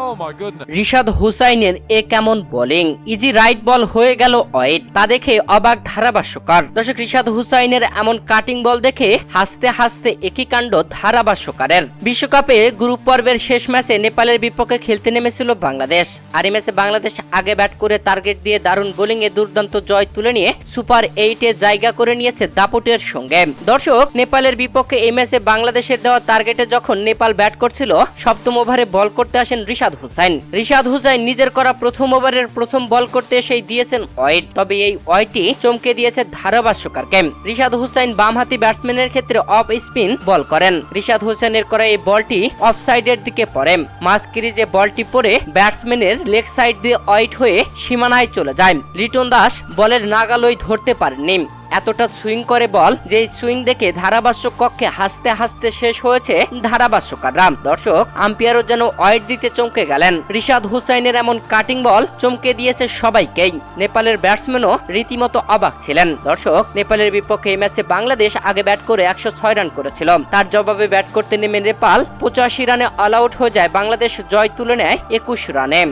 Oh goodness. Rishad হুসাইনের এ কেমন bowling easy right বল হয়ে গেল ওয়েট তা দেখে অবাক ধারাভাষ্যকার। দর্শক, রিশাদ হুসাইনের এমন কাটিং বল দেখে হাসতে হাসতে একই কাণ্ড ধারাভাষ্যকারের। বিশ্বকাপে গ্রুপ পর্বের শেষ ম্যাচে নেপালের বিপক্ষে খেলতে নেমেছিল বাংলাদেশ। আর এই ম্যাচে বাংলাদেশ আগে ব্যাট করে টার্গেট দিয়ে দারুণ বোলিং এ দুর্দান্ত জয় তুলে নিয়ে সুপার এইটে জায়গা করে নিয়েছে দাপটের সঙ্গে। দর্শক, নেপালের বিপক্ষে এই ম্যাচে বাংলাদেশের দেওয়া টার্গেটে যখন নেপাল ব্যাট করছিল, সপ্তম ওভারে বল করতে আসেন রিশাদ হুসাইন। রিশাদ হুসাইন নিজের করা প্রথম ওভারের প্রথম বল করতে এসেই দিয়েছেন ওয়েট। তবে এই ওয়েটই চমকে দিয়েছে ধারাভাষ্যকারকে। রিশাদ হুসাইন বামহাতি ব্যাটসম্যানের ক্ষেত্রে অফ স্পিন বল করেন। রিশাদ হোসেনের করা এই বলটি অফ সাইডের দিকে পড়ে। মাঝ ক্রিজে বলটি পড়ে ব্যাটসম্যানের লেগ সাইড দিয়ে ওয়াইট হয়ে সীমানায় চলে যায়। লিটন দাস বলের নাগালই ধরতে পারেননি। এতটা সুইং করে বল যে সুইং দেখে ধারাভাষ্য কক্ষে হাসতে হাসতে শেষ হয়েছে ধারাভাষ্যকাররা দর্শক, আম্পায়ারও যেন ওয়াইড দিতে চমকে গেলেন। রিশাদ হুসাইনের এমন কাটিং বল চমকে দিয়েছে সবাইকেই। নেপালের ব্যাটসম্যানও রীতিমতো অবাক ছিলেন। দর্শক, নেপালের বিপক্ষে এই ম্যাচে বাংলাদেশ আগে ব্যাট করে একশো ছয় রান করেছিল। তার জবাবে ব্যাট করতে নেমে নেপাল পঁচাশি রানে অল আউট হয়ে যায়। বাংলাদেশ জয় তুলে নেয় একুশ রানে।